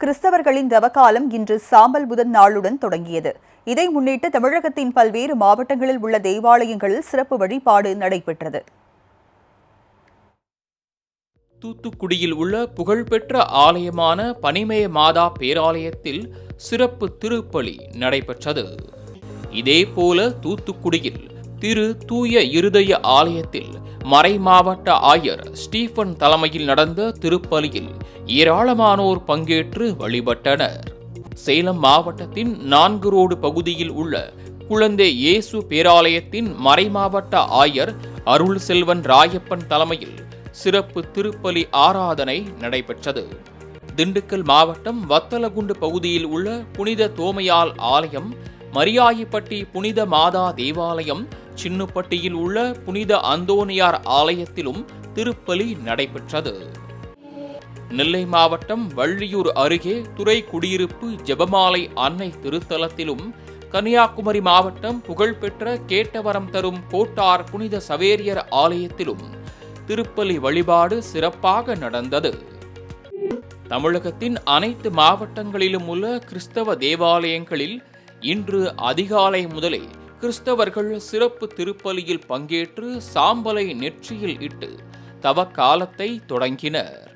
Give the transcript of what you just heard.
கிறிஸ்தவர்களின் தவக்காலம் இன்று சாம்பல் புதன் நாளுடன் தொடங்கியது. இதை முன்னிட்டு தமிழகத்தின் பல்வேறு மாவட்டங்களில் உள்ள தேவாலயங்களில் சிறப்பு வழிபாடு நடைபெற்றது. தூத்துக்குடியில் உள்ள புகழ்பெற்ற ஆலயமான பனிமய மாதா பேராலயத்தில் சிறப்பு திருப்பலி நடைபெற்றது. இதேபோல தூத்துக்குடியில் திரு தூய இருதய ஆலயத்தில் மறைமாவட்ட ஆயர் ஸ்டீபன் தலைமையில் நடந்த திருப்பலியில் ஏராளமானோர் பங்கேற்று வழிபட்டனர். சேலம் மாவட்டத்தின் நான்கு ரோடு பகுதியில் உள்ள குழந்தை இயேசு பேராலயத்தின் மறைமாவட்ட ஆயர் அருள் செல்வன் ராயப்பன் தலைமையில் சிறப்பு திருப்பலி ஆராதனை நடைபெற்றது. திண்டுக்கல் மாவட்டம் வத்தலகுண்டு பகுதியில் உள்ள புனித தோமையால் ஆலயம் மரியாயிப்பட்டி புனித மாதா தேவாலயம் சின்னுப்பட்டியில் உள்ள புனித அந்தோனியார் ஆலயத்திலும் திருப்பலி நடைபெற்றது. நெல்லை மாவட்டம் வள்ளியூர் அருகே துறை குடியிருப்பு ஜெபமாலை அன்னை திருத்தலத்திலும் கன்னியாகுமரி மாவட்டம் புகழ்பெற்ற கேட்டவரம் தரும் கோட்டார் புனித சவேரியர் ஆலயத்திலும் திருப்பலி வழிபாடு சிறப்பாக நடந்தது. தமிழகத்தின் அனைத்து மாவட்டங்களிலும் உள்ள கிறிஸ்தவ தேவாலயங்களில் இன்று அதிகாலை முதலே கிறிஸ்தவர்கள் சிறப்பு திருப்பலியில் பங்கேற்று சாம்பலை நெற்றியில் இட்டு தவக்காலத்தை தொடங்கினர்.